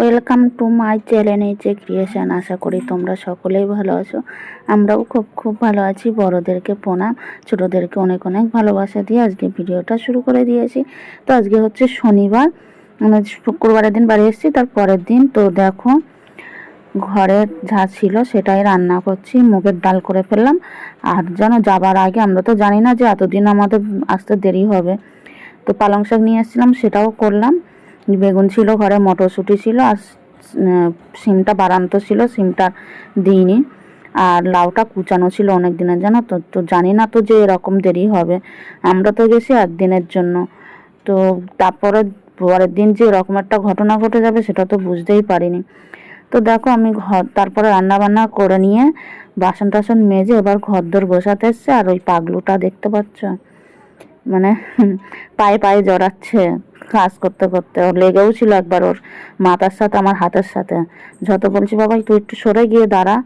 Welcome to my channel যে creation আশা করি তোমরা সকলেই ভালো আছো। আমরাও খুব খুব ভালো আছি। বড়োদেরকে প্রণাম, ছোটোদেরকে অনেক অনেক ভালোবাসা দিয়ে আজকে ভিডিওটা শুরু করে দিয়েছি। তো আজকে হচ্ছে শনিবার মানে শুক্রবারের দিন বাড়ি এসেছি, তার পরের দিন তো দেখো ঘরে যা ছিল সেটাই রান্না করছি, মুগের ডাল করে ফেললাম। আর যেন যাবার আগে, আমরা তো জানি না যে এতদিন আমাদের আসতে দেরি হবে। তো পালং শাক নিয়ে এসেছিলাম, সেটাও করলাম। বেগুন ছিল ঘরে, মটরশুঁটি ছিল, আর সিমটা বারান্ত ছিল, সিমটা দিইনি। আর লাউটা কুচানো ছিল অনেক দিনের জানো তো? তো জানি না তো যে এরকম দেরি হবে। আমরা তো গেছি একদিনের জন্য। তো তারপরে পরের দিন যে এরকম একটা ঘটনা ঘটে যাবে, সেটা তো বুঝতেই পারিনি। তো দেখো, আমি ঘর, তারপরে রান্না বান্না করে নিয়ে বাসন টাসন মেজে এবার ঘর দর গোছাতে এসছে, আর ওই পাগলুটা দেখতে পাচ্ছ? মানে পায়ে পায়ে জড়াচ্ছে কাজ করতে করতে। ওর লেগেও ছিল একবার ওর মাথার সাথে, আমার হাতের সাথে। যত বলছি, বাবা, তুই একটু সরে গিয়ে দাঁড়া।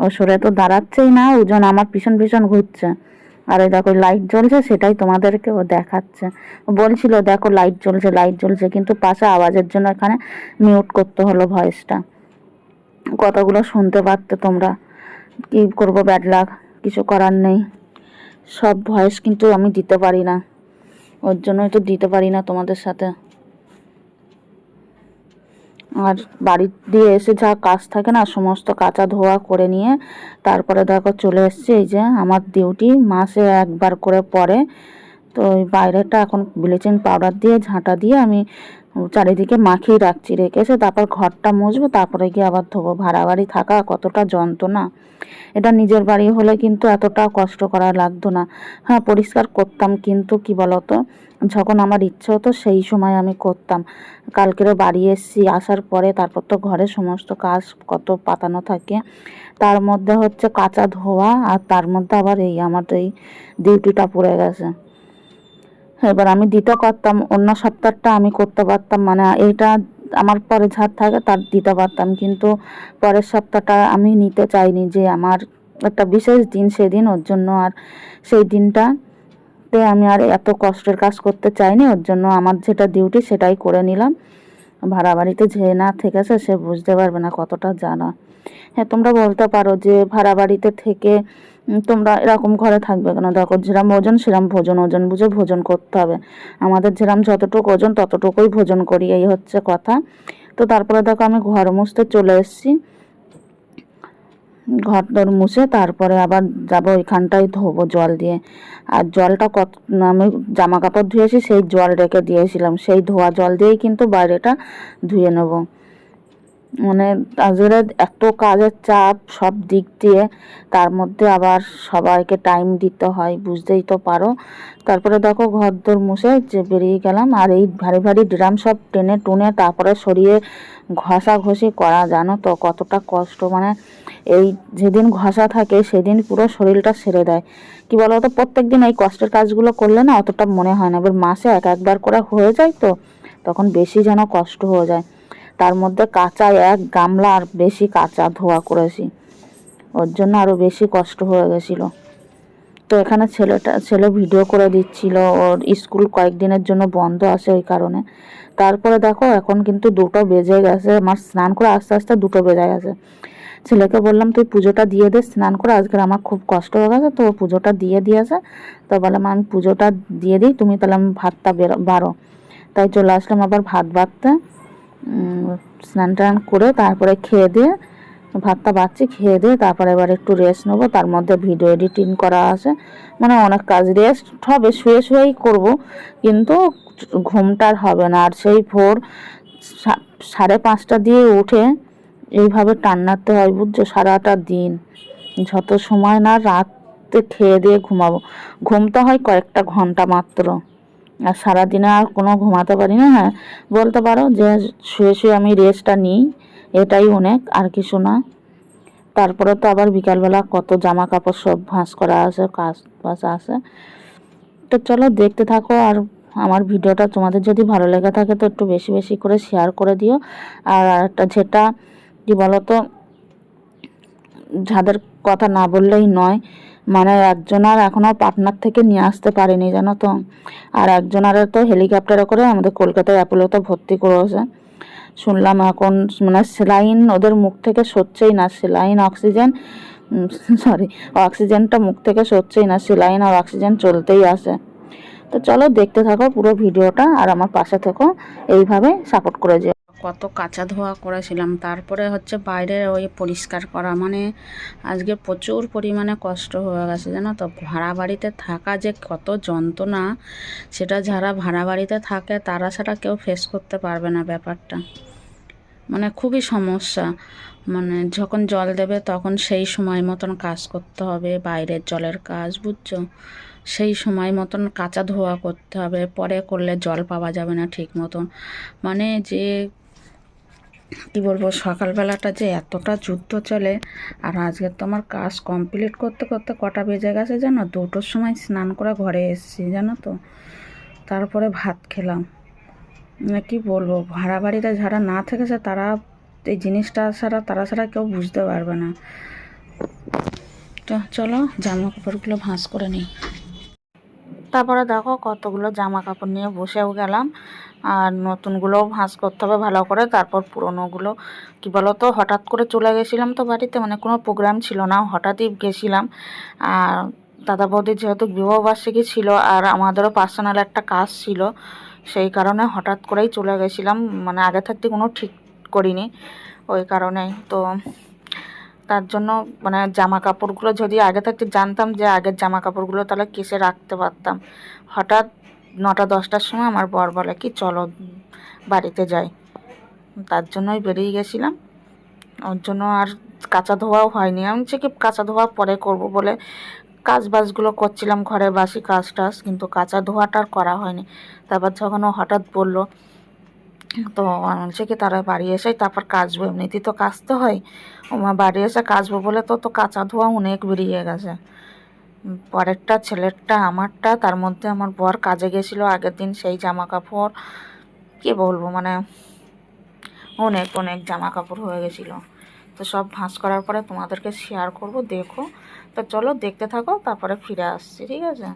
ও সরে তো দাঁড়াচ্ছেই না ওজন আমার পিছন পিছন ঘুরছে। আর ওই দেখো, লাইট জ্বলছে, সেটাই তোমাদেরকে ও দেখাচ্ছে। বলছিল, দেখো, লাইট জ্বলছে লাইট জ্বলছে। কিন্তু পাশে আওয়াজের জন্য এখানে মিউট করতে হলো ভয়েসটা কথাগুলো শুনতে পারতে তোমরা। কি করব ব্যাড লাগ কিছু করার নেই। সব ভয়েস কিন্তু আমি দিতে পারি না। ওর জন্যই তো দিতে পারি না তোমাদের সাথে। আর বাড়ি দিয়ে এসে যা কাজ থাকে না, সমস্ত কাঁচা ধোয়া করে নিয়ে তারপরে দেখো চলে এসছে। এই যে আমার ডিউটি, মাসে একবার করে পরে তো ওই বাইরেটা এখন ব্লিচিং পাউডার দিয়ে, ঝাঁটা দিয়ে আমি চারিদিকে মাখিয়ে রাখছি, রেখেছে, তারপর ঘরটা মুছবো, তারপরে গিয়ে আবার ধোবো। ভাড়া বাড়ি থাকা কতটা যন্ত্রণা। এটা নিজের বাড়ি হলে কিন্তু এতটা কষ্ট করা লাগতো না। হ্যাঁ পরিষ্কার করতাম, কিন্তু কি বলতো? যখন আমার ইচ্ছে হতো, সেই সময় আমি করতাম। কালকেরও বাড়ি এসেছি, আসার পরে তারপর তো ঘরে সমস্ত কাজ কত পাতানো থাকে। তার মধ্যে হচ্ছে কাঁচা ধোয়া, আর তার মধ্যে আবার এই, আমার এই ডিউটিটা পড়ে গেছে। এবার আমি দিতে পারতাম, অন্য সপ্তাহটা আমি করতে পারতাম মানে এইটা আমার পরে ঝাড় থাকে, তার দিতে পারতাম। কিন্তু পরের সপ্তাহটা আমি নিতে চাইনি যে আমার একটা বিশেষ দিন সেদিন, ওর জন্য আর সেই দিনটাতে আমি আর এত কষ্টের কাজ করতে চাইনি, ওর জন্য আমার যেটা ডিউটি সেটাই করে নিলাম। ভাড়া বাড়িতে যে না থেকেছে সে বুঝতে পারবে না কতটা জানা। হ্যাঁ তোমরা বলতে পারো যে ভাড়া বাড়িতে থেকে তোমরা এরকম ঘরে থাকবে কেন? দেখো, যেরাম ওজন সেরাম ভোজন, ওজন বুঝে ভোজন করতে হবে। আমাদের যেরাম যতটুকু ওজন ততটুকুই ভোজন করি, এই হচ্ছে কথা। তো তারপরে দেখো আমি ঘর মুছতে চলে এসেছি। ঘর দর মুছে তারপরে আবার যাব ওইখানটাই ধোবো জল দিয়ে। আর জলটা কত, আমি জামা কাপড় ধুয়েছি, সেই জল রেখে দিয়েছিলাম। সেই ধোয়া জল দিয়েই কিন্তু বাইরেটা ধুয়ে নেব। মানে আজকে এত কাজের চাপ সব দিক দিয়ে, তার মধ্যে আবার সবাইকে টাইম দিতে হয়, বুঝতেই তো পারো। তারপরে দেখো ঘর দোর মুছে যে বেরিয়ে গেলাম, আর এই ভারী ভারী ড্রাম সব টেনে টুনে তারপরে সরিয়ে ঘষা ঘষি করা, জানো তো? কতটা কষ্ট মানে এই যেদিন ঘষা থাকে, সেদিন পুরো শরীরটা সেরে দেয়। কি বলো তো প্রত্যেক দিন এই কষ্টের কাজগুলো করলে না অতটা মনে হয় না। এবার মাসে এক একবার করে হয়ে যায় তো, তখন বেশি যেন কষ্ট হয়ে যায়। তার মধ্যে কাঁচা এক গামলা আর বেশি কাঁচা ধোয়া করেছি। ওর জন্য আরও বেশি কষ্ট হয়ে গেছিল। তো এখানে ছেলেটা, ছেলে ভিডিও করে দিচ্ছিল। ওর স্কুল কয়েকদিনের জন্য বন্ধ আছে ওই কারণে। তারপরে দেখো, এখন কিন্তু দুটো বেজে গেছে। আমার স্নান করে আস্তে আস্তে দুটো বেজে গেছে। ছেলেকে বললাম, তুই পুজোটা দিয়ে দে, স্নান করে। আজকে আমার খুব কষ্ট হয়ে গেছে, তো পুজোটা দিয়ে দিয়েছে। তো বললাম, আমি পুজোটা দিয়ে দিই, তুমি তাহলে আমি ভাতটা বেরো, বারো। তাই চলে আসলাম আবার ভাত বাড়তে। স্নান টান করে তারপরে খেয়ে দিয়ে, ভাতটা বাচ্ছি খেয়ে দিয়ে তারপরে এবার একটু রেস্ট নেব। তার মধ্যে ভিডিও এডিটিং করা আছে। মানে অনেক কাজ। রেস্ট হবে, শুয়ে শুয়েই করব। কিন্তু ঘুমটা আর হবে না। আর সেই ভোর সাড়ে পাঁচটা দিয়ে উঠে এইভাবে টান্নাতে হয় বুঝছ? সারাটা দিন। যত সময় না রাতে খেয়ে দিয়ে ঘুমাবো। ঘুমটা হয় কয়েকটা ঘণ্টা মাত্র। আর সারাদিনে আর কোনো ঘুমাতে পারি না হ্যাঁ। বলতে পারো যে শুয়ে শুয়ে আমি রেস্টটা নিই, এটাই অনেক, আর কিছু না। তারপরে তো আবার বিকালবেলা কত জামা কাপড় সব ভাঁজ করা আছে, কাজ বাজ আছে। তো চলো দেখতে থাকো, আর আমার ভিডিওটা তোমাদের যদি ভালো লেগে থাকে তো একটু বেশি বেশি করে শেয়ার করে দিও। আর একটা যেটা, কি বলতো, যাদের কথা না বললেই নয় মানে একজনার এখনও পাটনার থেকে নিয়ে আসতে পারেনি, জানো তো। আর একজনারে তো হেলিকপ্টারে করে আমাদের কলকাতায় অ্যাপোলোতে ভর্তি করেছে। শুনলাম এখন মানে সেলাইন ওদের মুখ থেকে সরছেই না, সেলাইন, অক্সিজেন সরি অক্সিজেনটা মুখ থেকে সরছেই না, সেলাইন আর অক্সিজেন চলতেই আসে তো চলো দেখতে থাকো পুরো ভিডিওটা আর আমার পাশে থেকো, এইভাবে সাপোর্ট করে যেও। কত কাঁচা ধোয়া করেছিলাম। তারপরে হচ্ছে বাইরে ওই পরিষ্কার করা। মানে আজকে প্রচুর পরিমাণে কষ্ট হয়ে গেছে, জানো তো? ভাড়া বাড়িতে থাকা যে কত যন্ত্রণা, সেটা যারা ভাড়া বাড়িতে থাকে, তারা ছাড়া কেউ ফেস করতে পারবে না ব্যাপারটা। মানে খুবই সমস্যা। মানে যখন জল দেবে, তখন সেই সময় মতন কাজ করতে হবে, বাইরের জলের কাজ, বুঝছ? সেই সময় মতন কাঁচা ধোয়া করতে হবে। পরে করলে জল পাওয়া যাবে না ঠিক মতন। মানে যে কী বলব, সকালবেলাটা যে এতটা যুদ্ধ চলে, আর আজকে তো আমার কাজ কমপ্লিট করতে করতে কটা বেজে গেছে জানো? দুটোর সময় স্নান করে ঘরে এসেছি, জানো তো। তারপরে ভাত খেলাম। মানে কী বলব, ভাড়া বাড়িতে যারা না থেকেছে, তারা এই জিনিসটা ছাড়া, তারা ছাড়া কেউ বুঝতে পারবে না। তো চলো, জামা কাপড়গুলো ভাঁজ করে নিই। তারপরে দেখো কতগুলো জামা কাপড় নিয়ে বসেও গেলাম। আর নতুনগুলোও ভাঁজ করতে হবে ভালো করে। তারপর পুরনোগুলো, কি বলো তো হঠাৎ করে চলে গেছিলাম তো বাড়িতে মানে কোনো প্রোগ্রাম ছিল না, হঠাৎই গেছিলাম। আর দাদা বৌদির যেহেতু বিবাহবার্ষিকী ছিল আর আমাদেরও পার্সোনাল একটা কাজ ছিল, সেই কারণে হঠাৎ করেই চলে গেছিলাম। মানে আগে থাকতে কোনো ঠিক করিনি, ওই কারণেই। তো তার জন্য মানে জামা কাপড়গুলো যদি আগে থাকতে জানতাম যে আগের জামা কাপড়গুলো তাহলে কেসে রাখতে পারতাম। হঠাৎ নটা, দশটার সময় আমার বর বলে, কি চলো বাড়িতে যাই। তার জন্যই বেরিয়ে গেছিলাম। ওর জন্য আর কাঁচা ধোয়াও হয়নি। আমি হচ্ছে কি, কাঁচা ধোয়া পরে করব বলে কাজ বাজগুলো করছিলাম ঘরে বাসি কাজ টাজ, কিন্তু কাঁচা ধোয়াটা আর করা হয়নি। তারপর যখন ও হঠাৎ বলল তো বলছি কি তারা বাড়ি এসে তারপর কাচবো, এমনিতেই তো কাচতে হয়। ও মা বাড়ি এসে কাচবো বলে তো তো কাঁচা ধোয়া অনেক বেরিয়ে গেছে। পরেরটা, ছেলেরটা, আমারটা, তার মধ্যে আমার বর কাজে গেছিল আগের দিন সেই জামা কাপড় কি বলব মানে অনেক অনেক জামা কাপড় হয়ে গেছিল। তো সব ভাঁজ করার পরে তোমাদেরকে শেয়ার করব, দেখো। তো চলো দেখতে থাকো, তারপরে ফিরে আসছি, ঠিক আছে?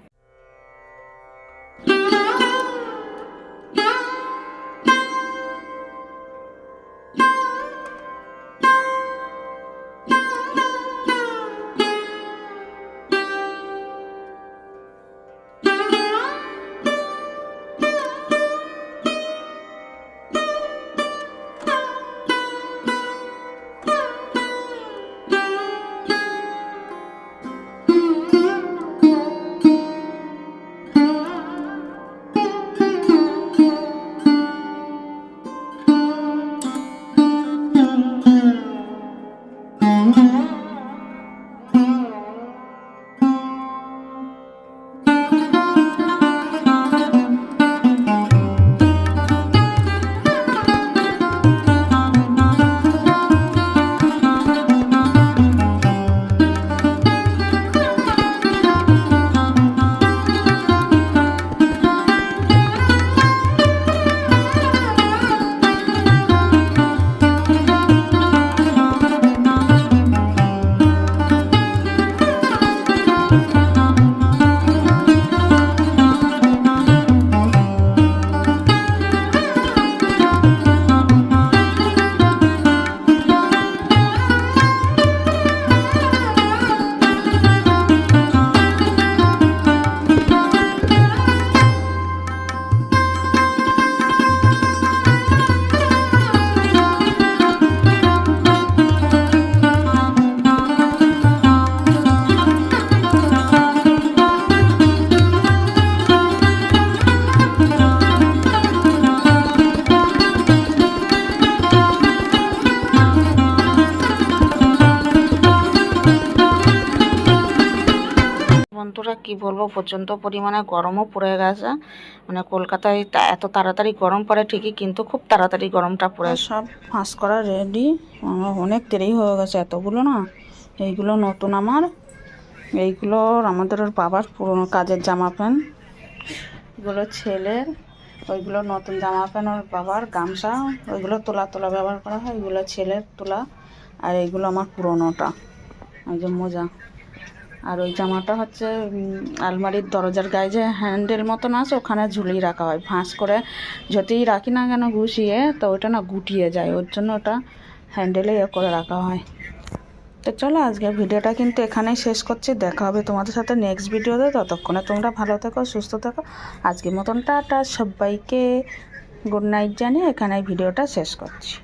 কি বলব প্রচণ্ড পরিমাণে গরমও পড়ে গেছে। মানে কলকাতায় এত তাড়াতাড়ি গরম পড়ে ঠিকই কিন্তু খুব তাড়াতাড়ি গরমটা পড়ে সব ফাঁস করা রেডি আমার অনেক দেরি হয়ে গেছে এতগুলো না? এইগুলো নতুন আমার। এইগুলো আমাদের ওর বাবার পুরনো কাজের জামা প্যান্ট। এগুলো ছেলের ওইগুলো নতুন জামা প্যান্ট ওর বাবার গামছা। ওইগুলো তোলা তোলা ব্যবহার করা হয় ওইগুলো ছেলের তোলা। আর এইগুলো আমার পুরোনোটা। এই যে মোজা। আর ওই জামাটা হচ্ছে আলমারির দরজার গায়ে যে হ্যান্ডেল মতন আছে, ওখানে ঝুলিয়ে রাখা হয়। ফাঁস করে যতই রাখি না কেন ঘুষিয়ে, তো ওটা না গুটিয়ে যায়। ওর জন্য ওটা হ্যান্ডেলে ইয়ে করে রাখা হয়। তো চলো, আজকের ভিডিওটা কিন্তু এখানেই শেষ করছি। দেখা হবে তোমাদের সাথে নেক্সট ভিডিওতে। ততক্ষণে তোমরা ভালো থেকো, সুস্থ থেকো। আজকের মতন টাটা সবাইকে। গুড নাইট জানিয়ে এখানে ভিডিওটা শেষ করছি।